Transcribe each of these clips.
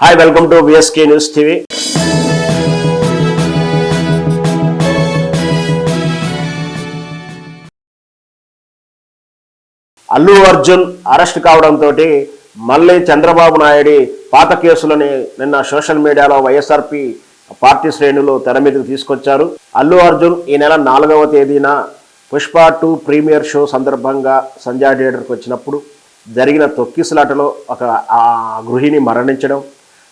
Hi welcome to VSK news TV Allu Arjun arrest కావడంతో మళ్ళీ చంద్రబాబు నాయుడు పాత కేసులని నిన్న సోషల్ మీడియాలో వైఎస్ఆర్పి పార్టీ శ్రేణులు తెర మీదకి తీసుకొచ్చారు. అల్లు అర్జున్ ఈ నెల నాలుగవ తేదీన పుష్ప టూ ప్రీమియర్ షో సందర్భంగా సంజయ్ థియేటర్కి వచ్చినప్పుడు జరిగిన తొక్కిసలాటలో ఒక ఆ గృహిణి మరణించడం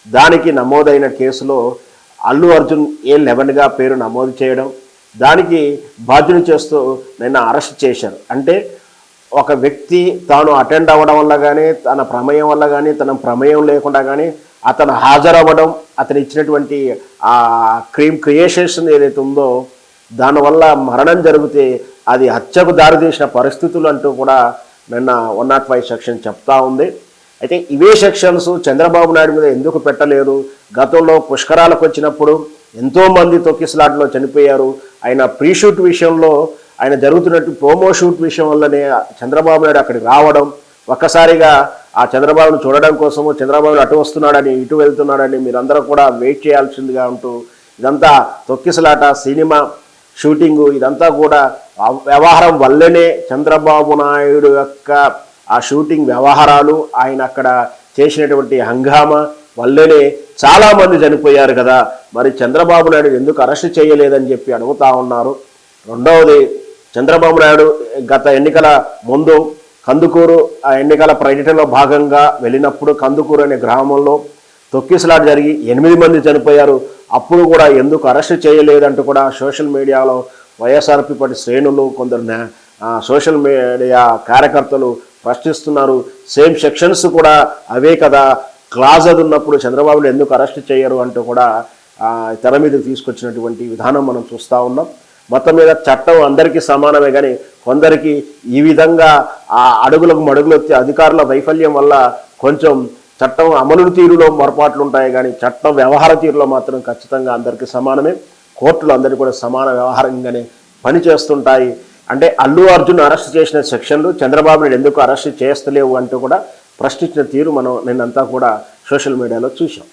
దానికి నమోదైన కేసులో అల్లు అర్జున్ ఏ లెవెన్గా పేరు నమోదు చేయడం దానికి బాధ్యుని చేస్తూ నిన్న అరెస్ట్ చేశారు. అంటే ఒక వ్యక్తి తాను అటెండ్ అవ్వడం వల్ల కానీ తన ప్రమేయం వల్ల కానీ తన ప్రమేయం లేకుండా కానీ అతను హాజరవ్వడం అతను ఇచ్చినటువంటి ఆ క్రీమ్ క్రియేషన్ ఏదైతే ఉందో దానివల్ల మరణం జరిగితే అది హత్యకు దారితీసిన పరిస్థితులు అంటూ కూడా నిన్న వన్ నాట్ ఫైవ్ సెక్షన్ చెప్తా ఉంది. అయితే ఇవే సెక్షన్స్ చంద్రబాబు నాయుడు మీద ఎందుకు పెట్టలేరు గతంలో పుష్కరాలకు వచ్చినప్పుడు ఎంతోమంది తొక్కిసలాట్లో చనిపోయారు. ఆయన ప్రీ షూట్ విషయంలో ఆయన జరుగుతున్నట్టు ప్రోమో షూట్ విషయం వల్లనే చంద్రబాబు నాయుడు అక్కడికి రావడం ఒక్కసారిగా ఆ చంద్రబాబును చూడడం కోసము చంద్రబాబు అటు వస్తున్నాడని ఇటు వెళ్తున్నాడని మీరందరూ కూడా వెయిట్ చేయాల్సిందిగా ఉంటూ ఇదంతా తొక్కిసలాట సినిమా షూటింగు ఇదంతా కూడా వ్యవహారం వల్లనే చంద్రబాబు నాయుడు యొక్క ఆ షూటింగ్ వ్యవహారాలు ఆయన అక్కడ చేసినటువంటి హంగామా వల్లనే చాలామంది చనిపోయారు కదా. మరి చంద్రబాబు నాయుడు ఎందుకు అరెస్ట్ చేయలేదని చెప్పి అడుగుతా ఉన్నారు. రెండవది చంద్రబాబు నాయుడు గత ఎన్నికల ముందు కందుకూరు ఆ ఎన్నికల పర్యటనలో భాగంగా వెళ్ళినప్పుడు కందుకూరు అనే గ్రామంలో తొక్కిసలాట జరిగి ఎనిమిది మంది చనిపోయారు. అప్పుడు కూడా ఎందుకు అరెస్ట్ చేయలేదంటూ కూడా సోషల్ మీడియాలో వైఎస్ఆర్పి పార్టీ శ్రేణులు కొందరు సోషల్ మీడియా కార్యకర్తలు ప్రశ్నిస్తున్నారు. సేమ్ సెక్షన్స్ కూడా అవే కదా. క్లాజ్ అది ఉన్నప్పుడు చంద్రబాబును ఎందుకు అరెస్ట్ చేయరు అంటూ కూడా తెర మీదకి తీసుకొచ్చినటువంటి విధానం మనం చూస్తూ ఉన్నాం. మొత్తం మీద చట్టం అందరికీ సమానమే కానీ కొందరికి ఈ విధంగా ఆ అడుగులకు మడుగులు వచ్చే అధికారుల వైఫల్యం వల్ల కొంచెం చట్టం అమలు తీరులో పొరపాట్లు ఉంటాయి కానీ చట్టం వ్యవహార తీరులో మాత్రం ఖచ్చితంగా అందరికీ సమానమే. కోర్టులు అందరికీ కూడా సమాన వ్యవహారంగానే పని చేస్తుంటాయి అంటే అల్లు అర్జున్ అరెస్ట్ చేసిన సెక్షన్లు చంద్రబాబు నాయుడు ఎందుకు అరెస్ట్ చేస్తలేవు అంటూ కూడా ప్రశ్నించిన తీరు మనం నిన్నంతా కూడా సోషల్ మీడియాలో చూసాం